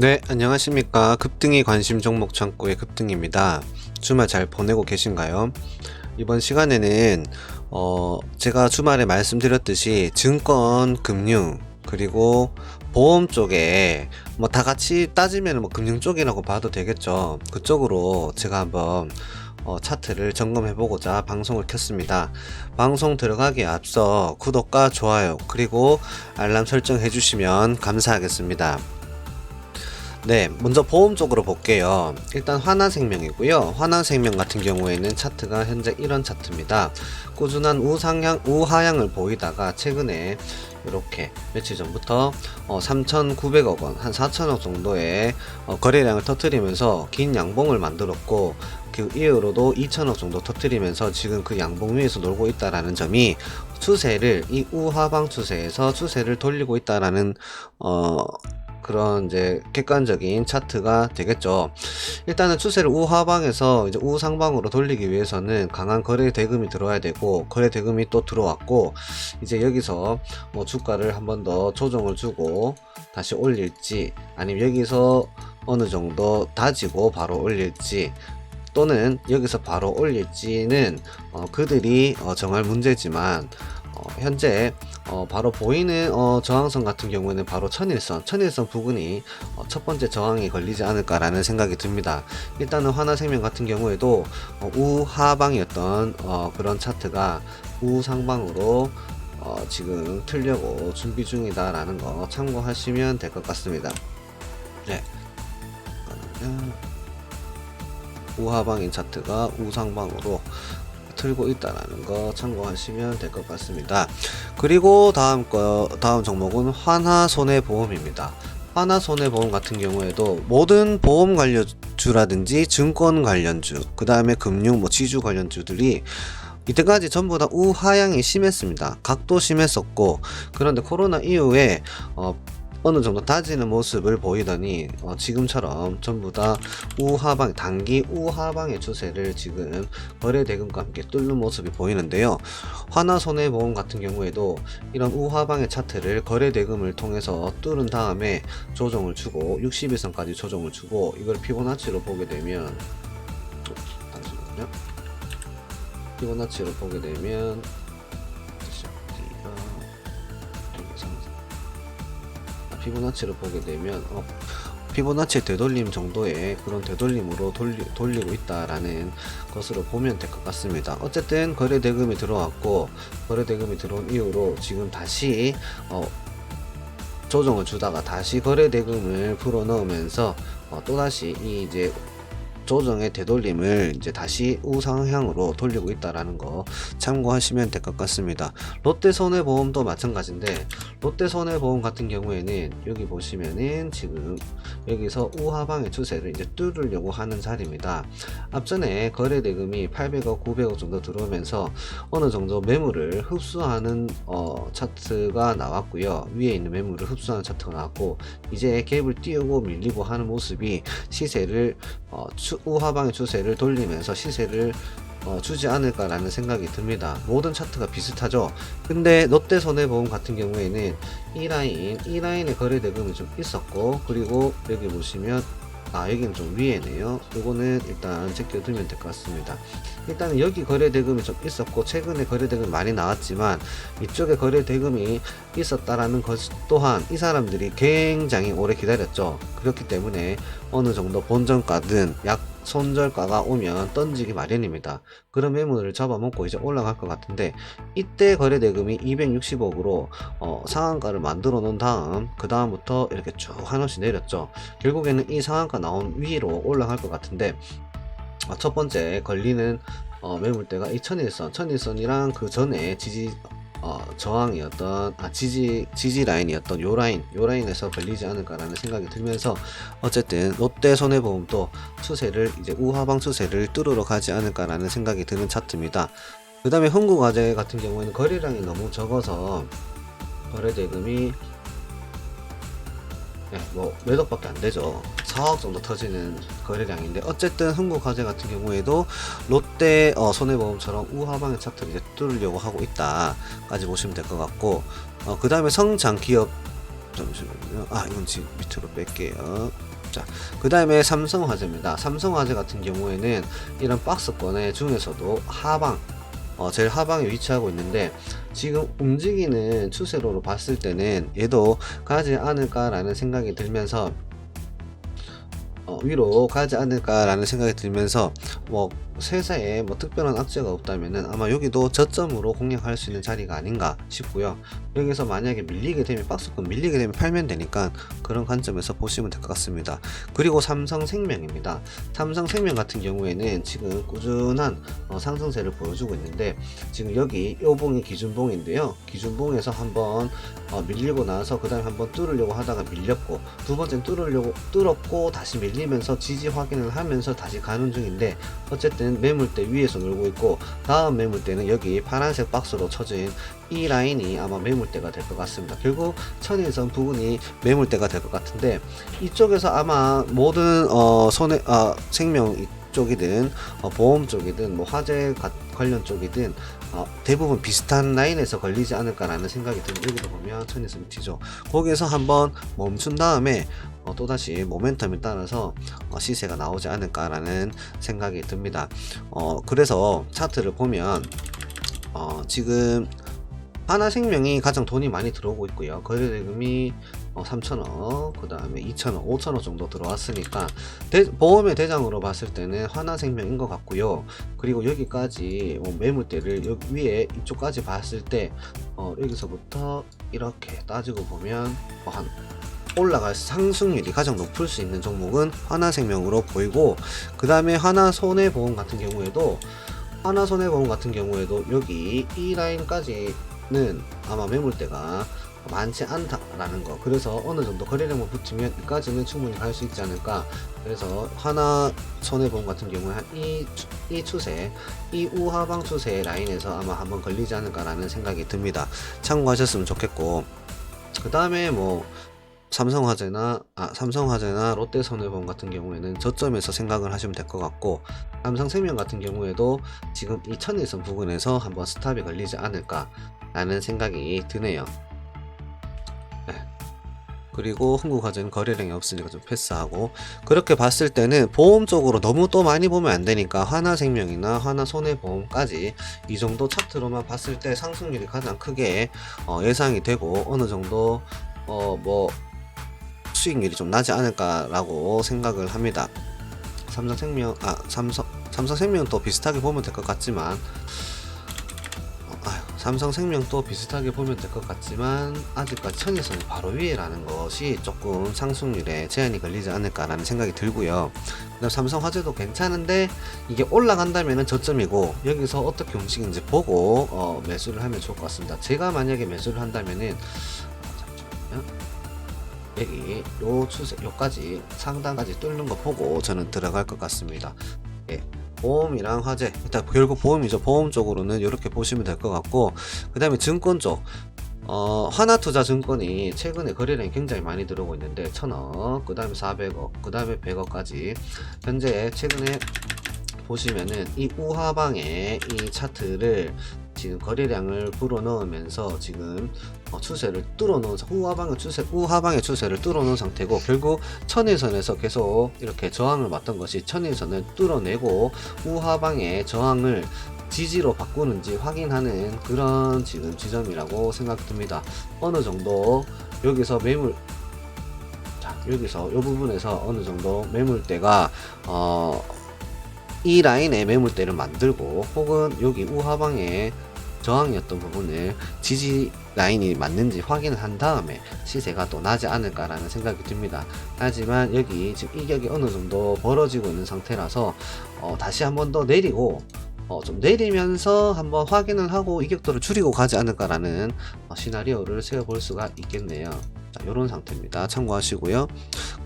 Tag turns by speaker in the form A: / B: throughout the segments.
A: 네, 안녕하십니까. 급등이 관심 종목 창고의 급등입니다. 주말 잘 보내고 계신가요? 이번 시간에는, 어, 제가 주말에 말씀드렸듯이 증권, 금융, 그리고 보험 쪽에 뭐 다 같이 따지면 뭐 금융 쪽이라고 봐도 되겠죠. 그쪽으로 제가 한번 어, 차트를 점검해 보고자 방송을 켰습니다. 방송 들어가기에 앞서 구독과 좋아요 그리고 알람 설정해 주시면 감사하겠습니다. 네, 먼저 보험 쪽으로 볼게요. 일단 화나생명이고요. 화나생명 같은 경우에는 차트가 현재 이런 차트입니다. 꾸준한 우상향, 우하향을 보이다가 최근에 이렇게 며칠 전부터 어, 3,900억 원, 한 4천억 정도의 어, 거래량을 터뜨리면서 긴 양봉을 만들었고 그 이후로도 2천억 정도 터뜨리면서 지금 그 양봉 위에서 놀고 있다라는 점이 추세를 이 우하방 추세에서 추세를 돌리고 있다라는 어 그런 이제 객관적인 차트가 되겠죠. 일단은 추세를 우하방에서 이제 우상방으로 돌리기 위해서는 강한 거래 대금이 들어와야 되고 거래 대금이 또 들어왔고 이제 여기서 뭐 주가를 한 번 더 조정을 주고 다시 올릴지 아니면 여기서 어느 정도 다지고 바로 올릴지 또는 여기서 바로 올릴지는 어, 그들이 어, 정할 문제지만 어, 현재 어, 바로 보이는 어, 저항선 같은 경우에는 바로 천일선, 천일선 부근이 어, 첫 번째 저항이 걸리지 않을까라는 생각이 듭니다. 일단은 하나생명 같은 경우에도 어, 우하방이었던 어, 그런 차트가 우상방으로 어, 지금 틀려고 준비 중이다 라는 거 참고하시면 될 것 같습니다. 네. 우하방인 차트가 우상방으로 틀고 있다라는 거 참고하시면 될 것 같습니다. 그리고 다음 거 다음 종목은 환하 손해보험입니다. 하나 손해보험 같은 경우에도 모든 보험 관련주라든지 증권 관련주, 그 다음에 금융, 뭐 지주 관련주들이 이때까지 전부 다 우하향이 심했습니다. 각도 심했었고, 그런데 코로나 이후에 어, 어느 정도 다지는 모습을 보이더니 어, 지금처럼 전부 다 우하방 단기 우하방의 추세를 지금 거래 대금과 함께 뚫는 모습이 보이는데요. 화나 손해보험 같은 경우에도 이런 우하방의 차트를 거래 대금을 통해서 뚫은 다음에 조정을 주고 60일선까지 조정을 주고 이걸 피보나치로 보게 되면 어. 피보나치로 보게 되면 피보나치를 보게 되면 어, 피보나치 되돌림 정도의 그런 되돌림으로 돌리, 돌리고 있다라는 것으로 보면 될 것 같습니다. 어쨌든 거래 대금이 들어왔고 거래 대금이 들어온 이후로 지금 다시 어, 조정을 주다가 다시 거래 대금을 풀어 넣으면서 어, 또다시 이 이제 조정의 되돌림을 이제 다시 우상향으로 돌리고 있다라는 거 참고하시면 될 것 같습니다. 롯데 손해보험도 마찬가지인데 롯데 손해보험 같은 경우에는 여기 보시면은 지금 여기서 우하방의 추세를 이제 뚫으려고 하는 자리입니다. 앞전에 거래 대금이 800억, 900억 정도 들어오면서 어느 정도 매물을 흡수하는 어, 차트가 나왔고요. 위에 있는 매물을 흡수하는 차트가 나왔고 이제 갭을 띄우고 밀리고 하는 모습이 시세를 어, 추, 우하방의 추세를 돌리면서 시세를 어, 주지 않을까라는 생각이 듭니다. 모든 차트가 비슷하죠. 근데 롯데 손해보험 같은 경우에는 이 라인, 이 라인의 거래 대금이 좀 있었고, 그리고 여기 보시면 아 여기는 좀 위에네요. 이거는 일단 제껴두면 될 것 같습니다. 일단은 여기 거래 대금이 좀 있었고 최근에 거래 대금이 많이 나왔지만 이쪽에 거래 대금이 있었다라는 것 또한 이 사람들이 굉장히 오래 기다렸죠. 그렇기 때문에 어느 정도 본전가든 약 손절가가 오면 던지기 마련입니다. 그런 매물을 잡아먹고 이제 올라갈 것 같은데 이때 거래 대금이 260억으로 어, 상한가를 만들어 놓은 다음 그 다음부터 이렇게 쭉 한없이 내렸죠. 결국에는 이 상한가 나온 위로 올라갈 것 같은데 어, 첫 번째 걸리는 어, 매물대가 이 천일선, 천일선이랑 그 전에 지지 어, 저항이었던 아 지지 지지 라인이었던 요 라인 요 라인에서 걸리지 않을까라는 생각이 들면서 어쨌든 롯데 손해보험도 추세를 이제 우하방 추세를 뚫으러 가지 않을까라는 생각이 드는 차트입니다. 그 다음에 흥국화재 같은 경우에는 거래량이 너무 적어서 거래 대금이 네, 뭐 매덕밖에 안 되죠. 4억 정도 터지는 거래량인데 어쨌든 흥국화재 같은 경우에도 롯데 어, 손해보험처럼 우하방의 차트를 이제 뚫으려고 하고 있다까지 보시면 될 것 같고 어, 그 다음에 성장기업 잠시만요. 아 이건 지금 밑으로 뺄게요. 자, 그 다음에 삼성화재입니다. 삼성화재 같은 경우에는 이런 박스권의 중에서도 하방, 어, 제일 하방에 위치하고 있는데 지금 움직이는 추세로로 봤을 때는 얘도 가지 않을까라는 생각이 들면서 어, 위로 가지 않을까라는 생각이 들면서 뭐 세세에 뭐 특별한 악재가 없다면은 아마 여기도 저점으로 공략할 수 있는 자리가 아닌가 싶고요. 여기서 만약에 밀리게 되면 박스권 밀리게 되면 팔면 되니까 그런 관점에서 보시면 될 것 같습니다. 그리고 삼성생명입니다. 삼성생명 같은 경우에는 지금 꾸준한 어, 상승세를 보여주고 있는데 지금 여기 요봉이 기준봉인데요. 기준봉에서 한번 어, 밀리고 나서 그 다음에 한번 뚫으려고 하다가 밀렸고 두 번째는 뚫으려고 뚫었고 다시 밀리면서 지지 확인을 하면서 다시 가는 중인데 어쨌든 매물대 위에서 놀고 있고 다음 매물대는 여기 파란색 박스로 쳐진 이 라인이 아마 매물대가 될 것 같습니다. 결국 천일선 부분이 매물대가 될 것 같은데 이쪽에서 아마 모든 어 손해 아 생명 쪽이든 어, 보험 쪽이든 뭐 화재 가- 관련 쪽이든 어, 대부분 비슷한 라인에서 걸리지 않을까라는 생각이 듭니다. 여기도 보면 천일선 밑이죠. 거기에서 한번 멈춘 다음에 어, 또다시 모멘텀에 따라서 어, 시세가 나오지 않을까라는 생각이 듭니다. 어, 그래서 차트를 보면 어, 지금 하나생명이 가장 돈이 많이 들어오고 있고요. 거래대금이 어, 3,000원, 그 다음에 2,000원, 5,000원 정도 들어왔으니까 대- 보험의 대장으로 봤을 때는 하나생명인 것 같고요. 그리고 여기까지 뭐 매물대를 여기 위에 이쪽까지 봤을 때 어, 여기서부터 이렇게 따지고 보면 뭐한 올라갈 상승률이 가장 높을 수 있는 종목은 하나생명으로 보이고 그 다음에 하나손해보험 같은 경우에도 하나손해보험 같은 경우에도 여기 이 라인까지는 아마 매물대가 많지 않다라는 거. 그래서 어느 정도 거래량만 붙으면 여기까지는 충분히 갈 수 있지 않을까. 그래서 하나 손해보험 같은 경우에 한 이, 이 추세 이 우하방 추세 라인에서 아마 한번 걸리지 않을까라는 생각이 듭니다. 참고하셨으면 좋겠고. 그 다음에 뭐 삼성화재나 아 삼성화재나 롯데손해보험 같은 경우에는 저점에서 생각을 하시면 될 것 같고 삼성생명 같은 경우에도 지금 이 천일선 부근에서 한번 스탑이 걸리지 않을까 라는 생각이 드네요. 네. 그리고 흥국화재는 거래량이 없으니까 좀 패스하고 그렇게 봤을 때는 보험 쪽으로 너무 또 많이 보면 안 되니까 하나생명이나 하나손해보험까지 이 정도 차트로만 봤을 때 상승률이 가장 크게 어, 예상이 되고 어느 정도 어 뭐 수익률이 좀 나지 않을까라고 생각을 합니다. 삼성생명 아 삼성 삼성생명도 비슷하게 보면 될 것 같지만 삼성생명도 비슷하게 보면 될 것 같지만 아직까지 천일선이 바로 위에라는 것이 조금 상승률에 제한이 걸리지 않을까라는 생각이 들고요. 그다음 삼성화재도 괜찮은데 이게 올라간다면은 저점이고 여기서 어떻게 움직이는지 보고 어, 매수를 하면 좋을 것 같습니다. 제가 만약에 매수를 한다면은. 여기 요 추세 요까지 상단까지 뚫는 거 보고 저는 들어갈 것 같습니다. 예. 보험이랑 화재 일단 결국 보험이죠. 보험 쪽으로는 이렇게 보시면 될 것 같고 그 다음에 증권 쪽 어, 하나투자증권이 최근에 거래량이 굉장히 많이 들어오고 있는데 1000억, 그 다음에 400억, 그 다음에 100억까지 현재 최근에 보시면은 이 우하방의 이 차트를 지금 거래량을 불어 넣으면서 지금 어, 추세를 뚫어놓은 우하방의 추세 우하방의 추세를 뚫어놓은 상태고 결국 천일선에서 계속 이렇게 저항을 맞던 것이 천일선을 뚫어내고 우하방의 저항을 지지로 바꾸는지 확인하는 그런 지금 지점이라고 생각됩니다. 어느 정도 여기서 매물 자 여기서 이 부분에서 어느 정도 매물대가 어, 이 라인에 매물대를 만들고 혹은 여기 우하방에 저항이었던 부분을 지지 라인이 맞는지 확인을 한 다음에 시세가 또 나지 않을까라는 생각이 듭니다. 하지만 여기 지금 이격이 어느 정도 벌어지고 있는 상태라서 어, 다시 한 번 더 내리고 어, 좀 내리면서 한번 확인을 하고 이격도를 줄이고 가지 않을까라는 어, 시나리오를 세워볼 수가 있겠네요. 자, 이런 상태입니다. 참고하시고요.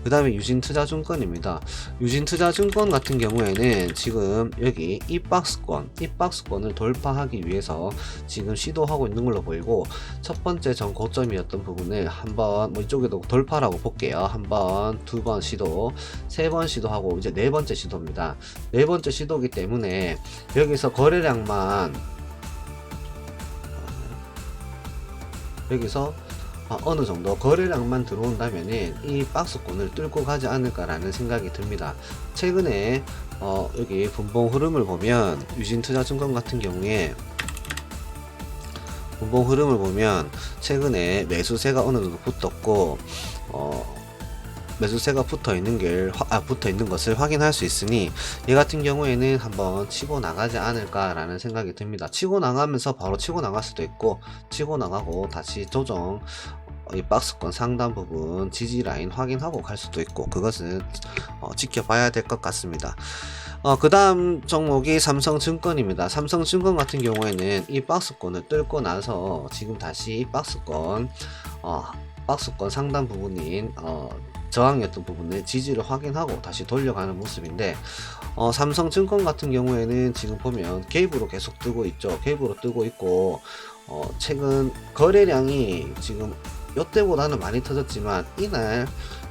A: 그 다음에 유진투자증권입니다. 유진투자증권 같은 경우에는 지금 여기 이 박스권, 이 박스권을 돌파하기 위해서 지금 시도하고 있는 걸로 보이고 첫 번째 전 고점이었던 부분을 한번 뭐 이쪽에도 돌파라고 볼게요. 한번, 두 번 시도, 세 번 시도하고 이제 네 번째 시도입니다. 네 번째 시도기 때문에 여기서 거래량만 여기서 어, 어느 정도 거래량만 들어온다면은 이 박스권을 뚫고 가지 않을까라는 생각이 듭니다. 최근에 어, 여기 분봉 흐름을 보면 유진투자증권 같은 경우에 분봉 흐름을 보면 최근에 매수세가 어느 정도 붙었고 어, 매수세가 붙어 있는 게 아, 붙어 있는 것을 확인할 수 있으니 이 같은 경우에는 한번 치고 나가지 않을까라는 생각이 듭니다. 치고 나가면서 바로 치고 나갈 수도 있고 치고 나가고 다시 조정 이 박스권 상단 부분 지지 라인 확인하고 갈 수도 있고 그것은 어, 지켜봐야 될 것 같습니다. 어, 그 다음 종목이 삼성증권입니다. 삼성증권 같은 경우에는 이 박스권을 뚫고 나서 지금 다시 이 박스권 어, 박스권 상단 부분인 어, 저항이었던 부분을 지지를 확인하고 다시 돌려가는 모습인데 어, 삼성증권 같은 경우에는 지금 보면 갭으로 계속 뜨고 있죠. 갭으로 뜨고 있고 어, 최근 거래량이 지금 요때보다는 많이 터졌지만 이날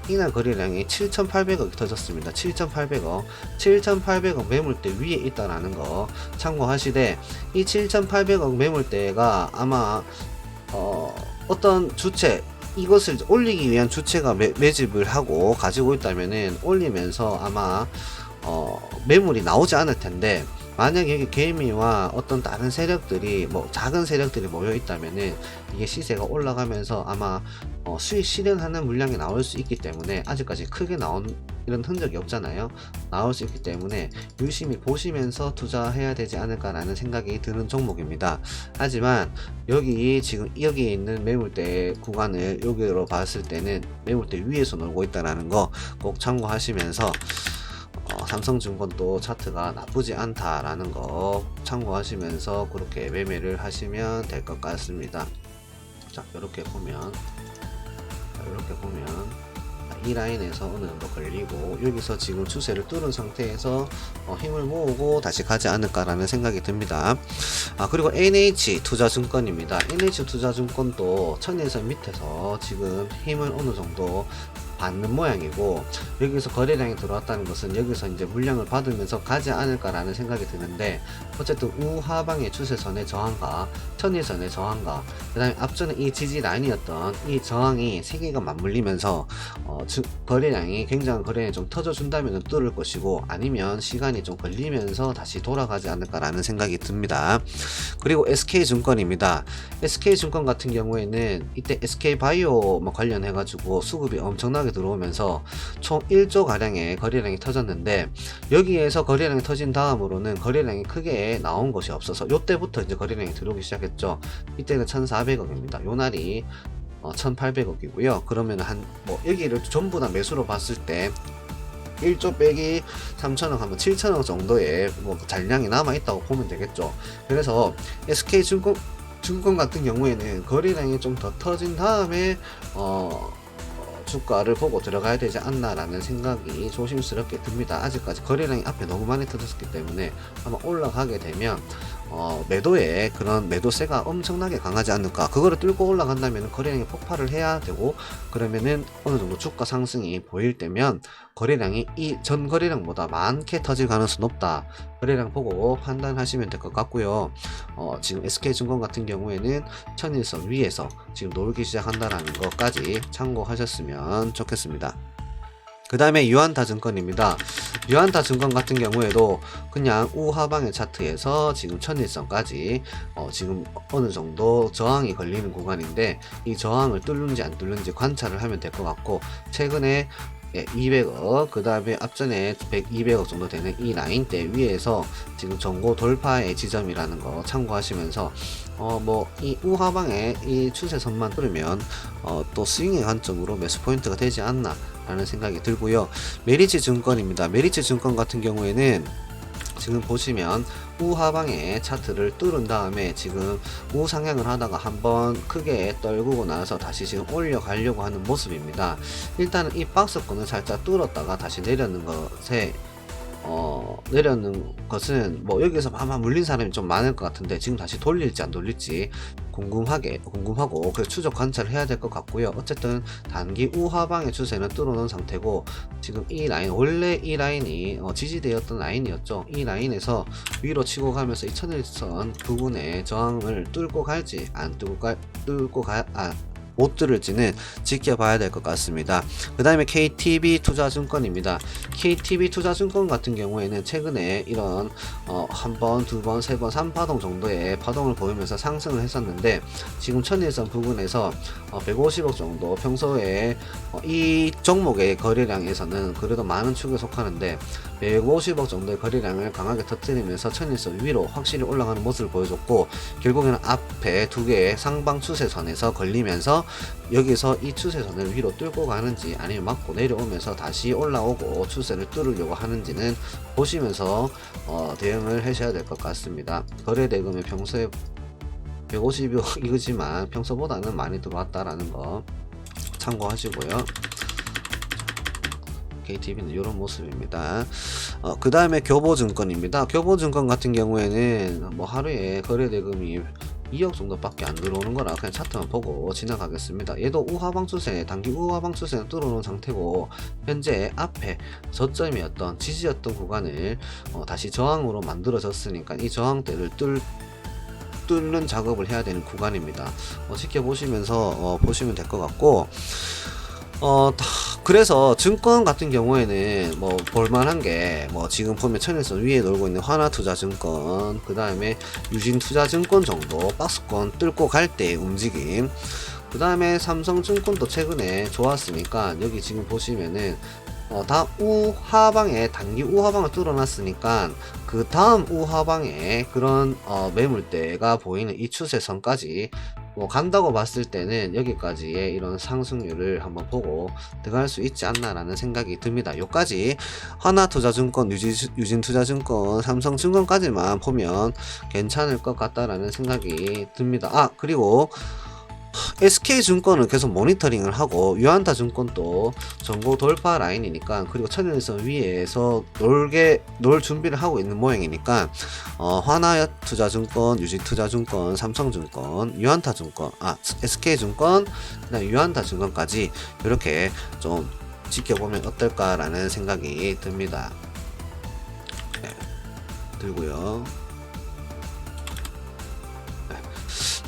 A: 이날 거래량이 7,800억이 터졌습니다. 7,800억, 7,800억 매물대 위에 있다라는 거 참고하시되 이 7,800억 매물대가 아마 어, 어떤 주체 이것을 올리기 위한 주체가 매, 매집을 하고 가지고 있다면은 올리면서 아마 어, 매물이 나오지 않을 텐데 만약에 여기 개미와 어떤 다른 세력들이 뭐 작은 세력들이 모여 있다면은 이게 시세가 올라가면서 아마 어, 수익 실현하는 물량이 나올 수 있기 때문에 아직까지 크게 나온 이런 흔적이 없잖아요. 나올 수 있기 때문에 유심히 보시면서 투자해야 되지 않을까라는 생각이 드는 종목입니다. 하지만 여기 지금 여기에 있는 매물대 구간을 여기로 봤을 때는 매물대 위에서 놀고 있다라는 거 꼭 참고하시면서 어, 삼성증권도 차트가 나쁘지 않다라는 거 참고하시면서 그렇게 매매를 하시면 될 것 같습니다. 자, 이렇게 보면 자, 이렇게 보면 이 라인에서 어느 정도 걸리고 여기서 지금 추세를 뚫은 상태에서 어, 힘을 모으고 다시 가지 않을까라는 생각이 듭니다. 아 그리고 NH 투자증권입니다. NH 투자증권도 천일선 밑에서 지금 힘을 어느 정도 받는 모양이고 여기서 거래량이 들어왔다는 것은 여기서 이제 물량을 받으면서 가지 않을까라는 생각이 드는데 어쨌든 우하방의 추세선의 저항과 천일선의 저항과 그 다음에 앞전에 이 지지 라인이었던 이 저항이 세 개가 맞물리면서 어, 주- 거래량이 굉장한 거래량이 좀 터져준다면 뚫을 것이고 아니면 시간이 좀 걸리면서 다시 돌아가지 않을까라는 생각이 듭니다. 그리고 SK증권입니다. SK증권 같은 경우에는 이때 SK바이오 뭐 관련해가지고 수급이 엄청나게 들어오면서 총 1조 가량의 거래량이 터졌는데 여기에서 거래량이 터진 다음으로는 거래량이 크게 나온 것이 없어서 요때부터 이제 거래량이 들어오기 시작했죠. 이때는 1,400억입니다. 요 날이 어, 1,800억이고요. 그러면 한 뭐 여기를 전부 다 매수로 봤을 때 1조 빼기 3천억 하면 7천억 정도의 뭐 잔량이 남아 있다고 보면 되겠죠. 그래서 SK 증권 증권 같은 경우에는 거래량이 좀 더 터진 다음에 어, 어, 주가를 보고 들어가야 되지 않나라는 생각이 조심스럽게 듭니다. 아직까지 거래량이 앞에 너무 많이 터졌기 때문에 아마 올라가게 되면 어, 매도에 그런 매도세가 엄청나게 강하지 않을까. 그거를 뚫고 올라간다면 거래량이 폭발을 해야 되고 그러면은 어느 정도 주가 상승이 보일 때면 거래량이 이 전 거래량보다 많게 터질 가능성이 높다. 거래량 보고 판단하시면 될 것 같고요. 어, 지금 SK증권 같은 경우에는 천일선 위에서 지금 놀기 시작한다라는 것까지 참고하셨으면 좋겠습니다. 그 다음에 유한타 증권입니다. 유한타 증권 같은 경우에도 그냥 우하방의 차트에서 지금 천일선까지 어, 지금 어느 정도 저항이 걸리는 구간인데 이 저항을 뚫는지 안 뚫는지 관찰을 하면 될 것 같고 최근에 예, 200억 그 다음에 앞전에 100, 200억 정도 되는 이 라인대 위에서 지금 전고 돌파의 지점이라는 거 참고하시면서 어 뭐 이 우하방에 이 추세선만 뚫으면 어, 또 스윙의 관점으로 매수 포인트가 되지 않나 라는 생각이 들고요 메리츠 증권입니다 메리츠 증권 같은 경우에는 지금 보시면 우하방의 차트를 뚫은 다음에 지금 우상향을 하다가 한번 크게 떨구고 나서 다시 지금 올려가려고 하는 모습입니다. 일단은 이 박스권을 살짝 뚫었다가 다시 내려는 것에 어, 내려는 것은 뭐 여기서 아마 물린 사람이 좀 많을 것 같은데 지금 다시 돌릴지 안 돌릴지 궁금하게 궁금하고 그래서 추적 관찰을 해야 될 것 같고요. 어쨌든 단기 우하방의 추세는 뚫어놓은 상태고 지금 이 라인 원래 이 라인이 어, 지지되었던 라인이었죠. 이 라인에서 위로 치고 가면서 이 천일선 부분에 저항을 뚫고 갈지 안 뚫고 갈 뚫고 가 아, 못 들을지는 지켜봐야 될 것 같습니다. 그 다음에 KTB 투자증권입니다. KTB 투자증권 같은 경우에는 최근에 이런 어, 한 번, 두 번, 세 번, 3파동 정도의 파동을 보이면서 상승을 했었는데 지금 천일선 부근에서 어, 150억 정도 평소에 어, 이 종목의 거래량에서는 그래도 많은 축에 속하는데 150억 정도의 거래량을 강하게 터뜨리면서 천일선 위로 확실히 올라가는 모습을 보여줬고 결국에는 앞에 두 개의 상방 추세선에서 걸리면서 여기서 이 추세선을 위로 뚫고 가는지 아니면 맞고 내려오면서 다시 올라오고 추세를 뚫으려고 하는지는 보시면서 어, 대응을 하셔야 될 것 같습니다. 거래 대금이 평소에 150억이지만 평소보다는 많이 들어왔다라는 거 참고하시고요. KTV는 이런 모습입니다. 어, 그 다음에 교보증권입니다. 교보증권 같은 경우에는 뭐 하루에 거래 대금이 2억 정도밖에 안 들어오는 거라 그냥 차트만 보고 지나가겠습니다. 얘도 우하방 추세, 단기 우하방 추세는 뚫어놓은 상태고 현재 앞에 저점이었던 지지였던 구간을 어, 다시 저항으로 만들어졌으니까 이 저항대를 뚫 뚫는 작업을 해야 되는 구간입니다. 어, 지켜보시면서 어, 보시면 될 것 같고 어, 다- 그래서 증권 같은 경우에는 뭐 볼만한 게 뭐 지금 보면 천일선 위에 놀고 있는 하나투자증권 그 다음에 유진투자증권 정도 박스권 뚫고 갈 때의 움직임 그 다음에 삼성증권도 최근에 좋았으니까 여기 지금 보시면은 어, 다 우하방에 단기 우하방을 뚫어놨으니까 그 다음 우하방에 그런 어, 매물대가 보이는 이 추세선까지 뭐 간다고 봤을 때는 여기까지의 이런 상승률을 한번 보고 들어갈 수 있지 않나라는 생각이 듭니다. 요까지 하나투자증권, 유진, 유진투자증권, 삼성증권까지만 보면 괜찮을 것 같다라는 생각이 듭니다. 아 그리고 SK증권은 계속 모니터링을 하고 유한타증권도 전고 돌파 라인이니까 그리고 천연선 위에서 놀게 놀 준비를 하고 있는 모양이니까 어, 하나투자증권, 유지투자증권, 삼성증권, 유한타증권, 아 SK증권, 그다음 유한타증권까지 이렇게 좀 지켜보면 어떨까라는 생각이 듭니다. 네, 들고요.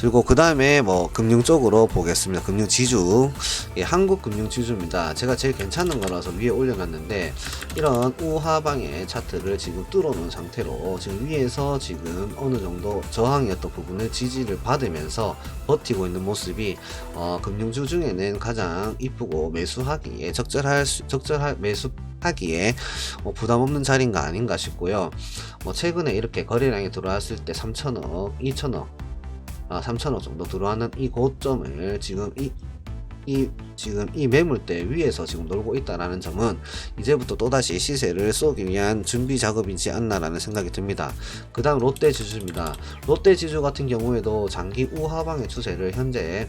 A: 그리고 그 다음에 뭐 금융 쪽으로 보겠습니다. 금융 지주, 예, 한국 금융 지주입니다. 제가 제일 괜찮은 거라서 위에 올려놨는데 이런 우하방의 차트를 지금 뚫어놓은 상태로 지금 위에서 지금 어느 정도 저항이었던 부분을 지지를 받으면서 버티고 있는 모습이 어, 금융주 중에는 가장 이쁘고 매수하기에 적절할 수, 적절할 매수 하기에 뭐 부담 없는 자리인가 아닌가 싶고요. 뭐 최근에 이렇게 거래량이 들어왔을 때 3천억, 2천억 아, 3천억 정도 들어가는 이 고점을 지금 이, 이 지금 이 매물대 위에서 지금 놀고 있다라는 점은 이제부터 또다시 시세를 쏘기 위한 준비 작업이지 않나라는 생각이 듭니다. 그 다음 롯데 지주입니다. 롯데 지주 같은 경우에도 장기 우하방의 추세를 현재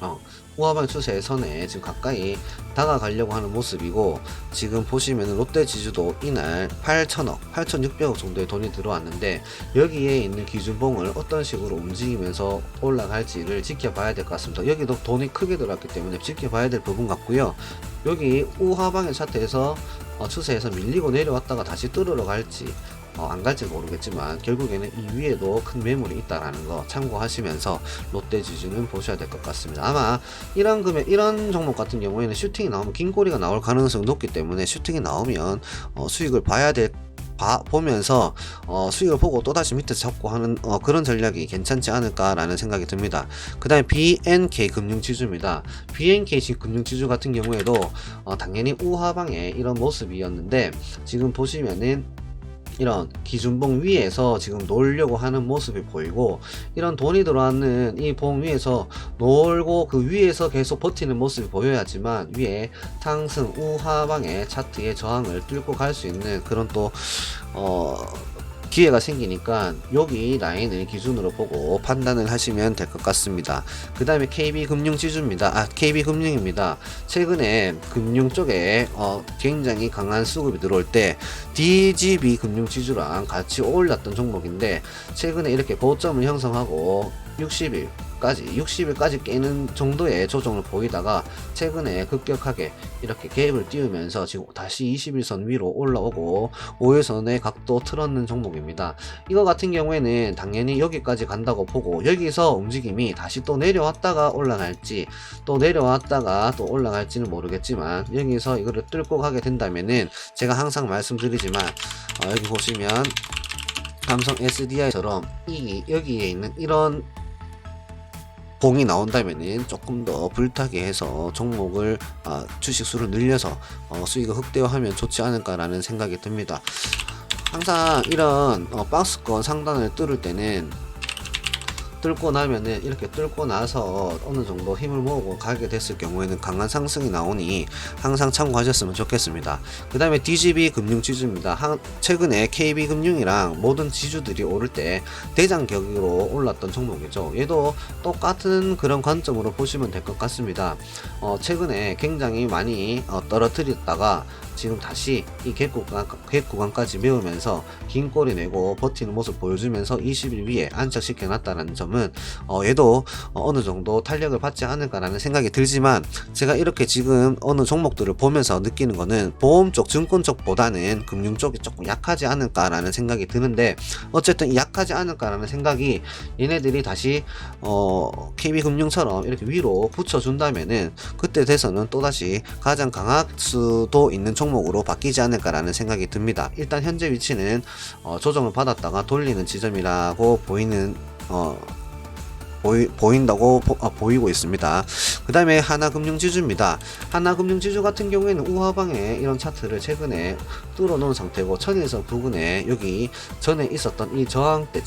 A: 어, 우하방 추세의 선에 지금 가까이 다가가려고 하는 모습이고 지금 보시면 롯데 지주도 이날 8천억, 8,600억 정도의 돈이 들어왔는데 여기에 있는 기준봉을 어떤 식으로 움직이면서 올라갈지를 지켜봐야 될 것 같습니다. 여기도 돈이 크게 들어왔기 때문에 지켜봐야 될 부분 같고요. 여기 우하방의 차트에서 어, 추세에서 밀리고 내려왔다가 다시 뚫으러 갈지 어, 안 갈지 모르겠지만 결국에는 이 위에도 큰 매물이 있다라는 거 참고하시면서 롯데 지주는 보셔야 될 것 같습니다. 아마 이런 금액 이런 종목 같은 경우에는 슈팅이 나오면 긴 꼬리가 나올 가능성이 높기 때문에 슈팅이 나오면 어, 수익을 봐야 될 봐, 보면서 어, 수익을 보고 또다시 밑에 잡고 하는 어, 그런 전략이 괜찮지 않을까라는 생각이 듭니다. 그 다음에 BNK 금융지주입니다. BNK 금융지주 같은 경우에도 어, 당연히 우하방의 이런 모습이었는데 지금 보시면은 이런 기준봉 위에서 지금 놀려고 하는 모습이 보이고 이런 돈이 들어왔는 이 봉 위에서 놀고 그 위에서 계속 버티는 모습이 보여야지만 위에 상승 우하방의 차트의 저항을 뚫고 갈 수 있는 그런 또 어, 기회가 생기니까 여기 라인을 기준으로 보고 판단을 하시면 될 것 같습니다. 그 다음에 KB금융지주입니다. 아, KB금융입니다. 최근에 금융 쪽에 어, 굉장히 강한 수급이 들어올 때 DGB 금융지주랑 같이 올랐던 종목인데 최근에 이렇게 고점을 형성하고 60일 60 까지 60일까지 깨는 정도의 조정을 보이다가 최근에 급격하게 이렇게 갭을 띄우면서 지금 다시 21선 위로 올라오고 5일선의 각도 틀었는 종목입니다. 이거 같은 경우에는 당연히 여기까지 간다고 보고 여기서 움직임이 다시 또 내려왔다가 올라갈지 또 내려왔다가 또 올라갈지는 모르겠지만 여기서 이거를 뚫고 가게 된다면은 제가 항상 말씀드리지만 어, 여기 보시면 삼성 SDI처럼 이 여기에 있는 이런 봉이 나온다면은 조금 더 불타게 해서 종목을 아, 주식 수를 늘려서 어, 수익을 극대화하면 좋지 않을까라는 생각이 듭니다. 항상 이런 어, 박스권 상단을 뚫을 때는 뚫고 나면은 이렇게 뚫고 나서 어느 정도 힘을 모으고 가게 됐을 경우에는 강한 상승이 나오니 항상 참고하셨으면 좋겠습니다. 그 다음에 DGB 금융 지주입니다. 한- 최근에 KB 금융이랑 모든 지주들이 오를 때 대장 격으로 올랐던 종목이죠. 얘도 똑같은 그런 관점으로 보시면 될 것 같습니다. 어, 최근에 굉장히 많이 어, 떨어뜨렸다가 지금 다시 이갭 구간, 갭 구간까지 메우면서 긴 꼬리 내고 버티는 모습 보여주면서 20일 위에 안착시켜 놨다는 점은 어, 얘도 어, 어느 정도 탄력을 받지 않을까라는 생각이 들지만 제가 이렇게 지금 어느 종목들을 보면서 느끼는 거는 보험 쪽, 증권 쪽보다는 금융 쪽이 조금 약하지 않을까라는 생각이 드는데 어쨌든 이 약하지 않을까라는 생각이 얘네들이 다시 어, KB금융처럼 이렇게 위로 붙여준다면은 그때 돼서는 또다시 가장 강할 수도 있는 종목 으로 바뀌지 않을까라는 생각이 듭니다. 일단 현재 위치는 어, 조정을 받았다가 돌리는 지점이라고 보이는 어, 보이, 보인다고 보, 아, 보이고 있습니다. 그 다음에 하나금융지주입니다. 하나금융지주 같은 경우에는 우하방에 이런 차트를 최근에 뚫어놓은 상태고 천일선 부근에 여기 전에 있었던 이 저항대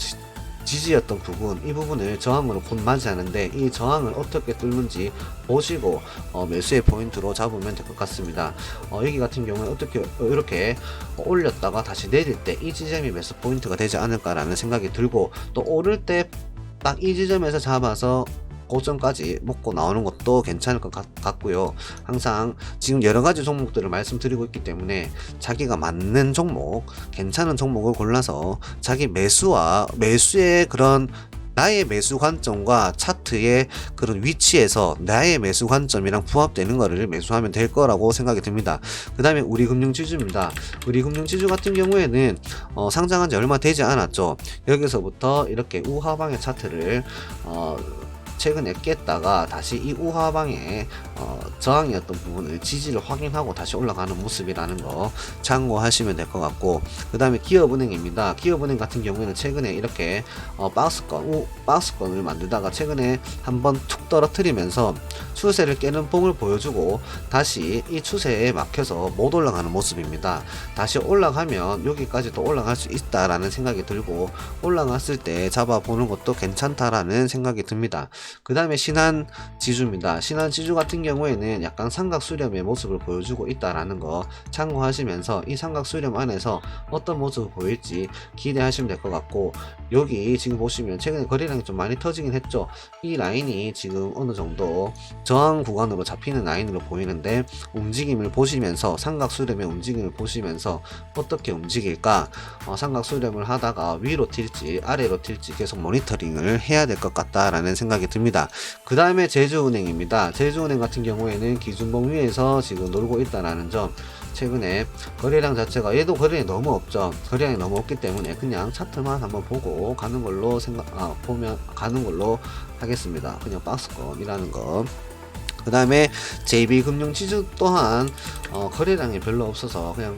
A: 지- 지지였던 부분 이 부분을 저항으로 곧 맞이하는데 이 저항을 어떻게 뚫는지 보시고 어, 매수의 포인트로 잡으면 될 것 같습니다. 어, 여기 같은 경우에 어떻게 어, 이렇게 어, 올렸다가 다시 내릴 때 이 지점이 매수 포인트가 되지 않을까라는 생각이 들고 또 오를 때 딱 이 지점에서 잡아서 고점까지 먹고 나오는 것도 괜찮을 것 같, 같고요. 항상 지금 여러 가지 종목들을 말씀드리고 있기 때문에 자기가 맞는 종목, 괜찮은 종목을 골라서 자기 매수와 매수의 그런 나의 매수 관점과 차트의 그런 위치에서 나의 매수 관점이랑 부합되는 거를 매수하면 될 거라고 생각이 듭니다. 그 다음에 우리 금융지주입니다. 우리 금융지주 같은 경우에는 어, 상장한 지 얼마 되지 않았죠. 여기서부터 이렇게 우하방의 차트를 어, 최근에 깼다가 다시 이 우하방에 어, 저항이었던 부분을 지지를 확인하고 다시 올라가는 모습이라는 거 참고하시면 될 것 같고 그 다음에 기업은행입니다. 기업은행 같은 경우에는 최근에 이렇게 어, 박스권, 우, 박스권을 만들다가 최근에 한번 툭 떨어뜨리면서 추세를 깨는 뽕을 보여주고 다시 이 추세에 막혀서 못 올라가는 모습입니다. 다시 올라가면 여기까지 또 올라갈 수 있다라는 생각이 들고 올라갔을 때 잡아보는 것도 괜찮다라는 생각이 듭니다. 그 다음에 신한 지주입니다. 신한 지주 같은 경우에는 약간 삼각 수렴의 모습을 보여주고 있다라는 거 참고하시면서 이 삼각 수렴 안에서 어떤 모습을 보일지 기대하시면 될 것 같고 여기 지금 보시면 최근에 거래량이 좀 많이 터지긴 했죠. 이 라인이 지금 어느 정도 저항 구간으로 잡히는 라인으로 보이는데 움직임을 보시면서 삼각 수렴의 움직임을 보시면서 어떻게 움직일까 어, 삼각 수렴을 하다가 위로 튈지 아래로 튈지 계속 모니터링을 해야 될 것 같다라는 생각이 듭니다. 그 다음에 제주은행입니다. 제주은행 같은 경우에는 기준봉 위에서 지금 놀고 있다라는 점 최근에 거래량 자체가 얘도 거래량이 너무 없죠. 거래량이 너무 없기 때문에 그냥 차트만 한번 보고 가는 걸로 생각 아 보면 가는 걸로 하겠습니다. 그냥 박스권이라는 거. 그 다음에 JB금융지주 또한 어, 거래량이 별로 없어서 그냥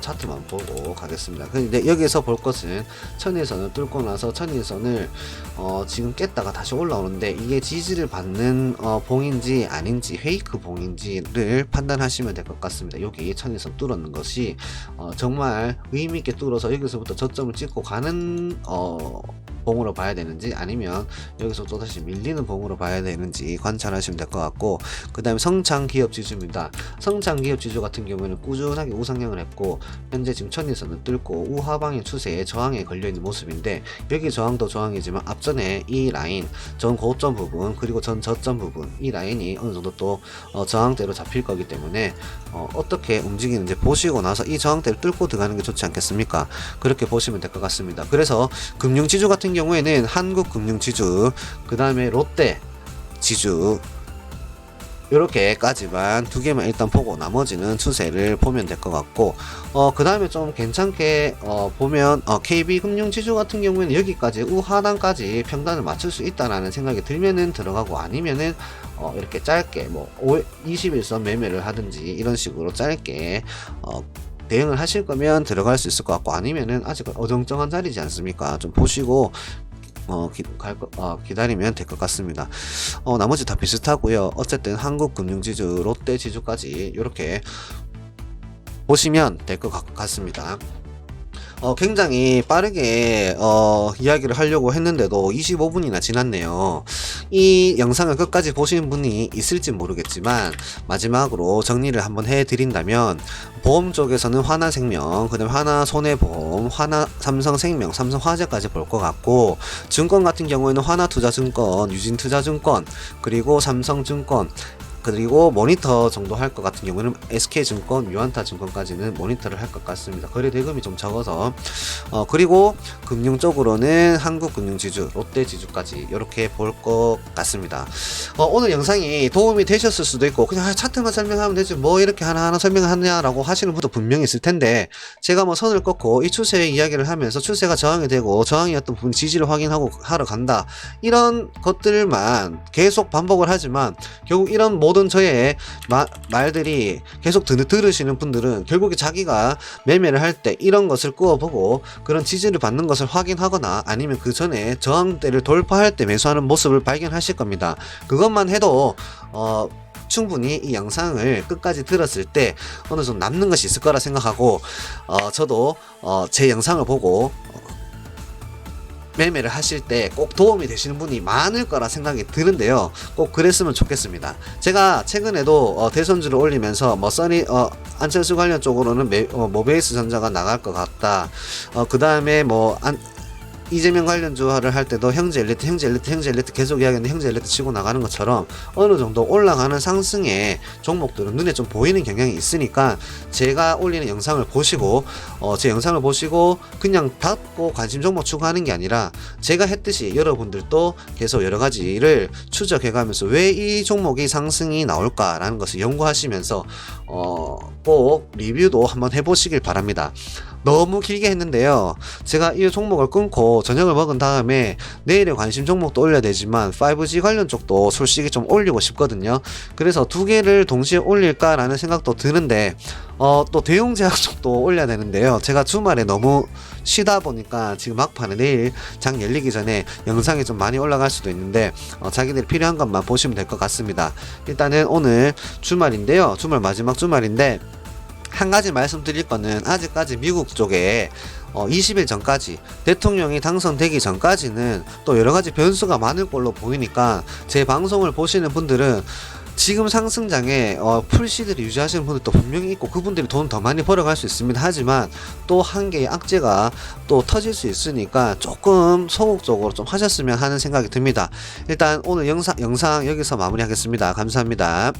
A: 차트만 보고 가겠습니다. 근데 여기서 볼 것은 천일선을 뚫고 나서 천일선을 어, 지금 깼다가 다시 올라오는데 이게 지지를 받는 어, 봉인지 아닌지 페이크 봉인지를 판단하시면 될 것 같습니다. 여기 천일선 뚫었는 것이 어, 정말 의미 있게 뚫어서 여기서부터 저점을 찍고 가는 어, 봉으로 봐야 되는지 아니면 여기서 또다시 밀리는 봉으로 봐야 되는지 관찰하시면 될 것 같고 그 다음에 성장 기업 지주입니다. 성장 기업 지주 같은 경우에는 꾸준하게 우상향을 했고 현재 지금 천일선을 뚫고 우하방의 추세에 저항에 걸려있는 모습인데 여기 저항도 저항이지만 앞전에 이 라인 전 고점 부분 그리고 전 저점 부분 이 라인이 어느 정도 또 어, 저항대로 잡힐 거기 때문에 어, 어떻게 움직이는지 보시고 나서 이 저항대를 뚫고 들어가는 게 좋지 않겠습니까? 그렇게 보시면 될 것 같습니다. 그래서 금융지주 같은 경우 에는 한국금융지주, 그 다음에 롯데 지주 이렇게까지만 두 개만 일단 보고 나머지는 추세를 보면 될 것 같고 어 그 다음에 좀 괜찮게 어 보면 어 KB 금융지주 같은 경우에는 여기까지 우하단까지 평단을 맞출 수 있다라는 생각이 들면은 들어가고 아니면은 어 이렇게 짧게 뭐 21선 매매를 하든지 이런 식으로 짧게 어 대응을 하실 거면 들어갈 수 있을 것 같고 아니면은 아직 어정쩡한 자리지 않습니까? 좀 보시고 어, 기, 갈, 거- 어, 기다리면 될 것 같습니다. 어, 나머지 다 비슷하고요. 어쨌든 한국금융지주, 롯데지주까지 이렇게 보시면 될 것 같습니다. 어, 굉장히 빠르게 어, 이야기를 하려고 했는데도 25분이나 지났네요. 이 영상을 끝까지 보신 분이 있을지 모르겠지만 마지막으로 정리를 한번 해드린다면 보험 쪽에서는 하나생명, 그다음 하나손해보험, 하나 삼성생명, 삼성화재까지 볼 것 같고 증권 같은 경우에는 하나투자증권, 유진투자증권, 그리고 삼성증권. 그리고 모니터 정도 할 것 같은 경우는 SK증권, 유한타증권까지는 모니터를 할 것 같습니다. 거래 대금이 좀 적어서 어 그리고 금융 쪽으로는 한국금융지주, 롯데지주까지 이렇게 볼 것 같습니다. 어, 오늘 영상이 도움이 되셨을 수도 있고 그냥 아, 차트만 설명하면 되지 뭐 이렇게 하나하나 설명을 하냐라고 하시는 분도 분명히 있을 텐데 제가 뭐 선을 꺾고 이 추세의 이야기를 하면서 추세가 저항이 되고 저항이었던 부분 지지를 확인하고 하러 간다 이런 것들만 계속 반복을 하지만 결국 이런 모든 저의 마- 말들이 계속 들, 들으시는 분들은 결국에 자기가 매매를 할 때 이런 것을 꾸어보고 그런 지지를 받는 것을 확인하거나 아니면 그 전에 저항대를 돌파할 때 매수하는 모습을 발견하실 겁니다. 그것만 해도 어 충분히 이 영상을 끝까지 들었을 때 어느 정도 남는 것이 있을 거라 생각하고 어 저도 어 제 영상을 보고 어, 매매를 하실 때 꼭 도움이 되시는 분이 많을 거라 생각이 드는데요. 꼭 그랬으면 좋겠습니다. 제가 최근에도 어, 대선주를 올리면서 뭐 써니 어, 안철수 관련 쪽으로는 매, 어, 모베이스 전자가 나갈 것 같다. 어, 그 다음에 뭐 안, 이재명 관련주화를 할 때도 형제 엘리트, 형제 엘리트, 형제 엘리트 계속 이야기했는데 형제 엘리트 치고 나가는 것처럼 어느 정도 올라가는 상승의 종목들은 눈에 좀 보이는 경향이 있으니까 제가 올리는 영상을 보시고 어, 제 영상을 보시고 그냥 받고 관심 종목 추구하는 게 아니라 제가 했듯이 여러분들도 계속 여러 가지를 추적해가면서 왜 이 종목이 상승이 나올까라는 것을 연구하시면서 어, 꼭 리뷰도 한번 해보시길 바랍니다. 너무 길게 했는데요. 제가 이 종목을 끊고 저녁을 먹은 다음에 내일의 관심 종목도 올려야 되지만 5G 관련 쪽도 솔직히 좀 올리고 싶거든요. 그래서 두 개를 동시에 올릴까라는 생각도 드는데 어, 또 대용제약 쪽도 올려야 되는데요. 제가 주말에 너무 쉬다 보니까 지금 막판에 내일 장 열리기 전에 영상이 좀 많이 올라갈 수도 있는데 어, 자기들이 필요한 것만 보시면 될 것 같습니다. 일단은 오늘 주말인데요. 주말 마지막 주말인데 한 가지 말씀드릴 거는 아직까지 미국 쪽에 어, 20일 전까지 대통령이 당선되기 전까지는 또 여러 가지 변수가 많을 걸로 보이니까 제 방송을 보시는 분들은 지금 상승장에 어, 풀시드를 유지하시는 분들도 분명히 있고 그분들이 돈 더 많이 벌어갈 수 있습니다. 하지만 또 한 개의 악재가 또 터질 수 있으니까 조금 소극적으로 좀 하셨으면 하는 생각이 듭니다. 일단 오늘 영상, 영상 여기서 마무리하겠습니다. 감사합니다.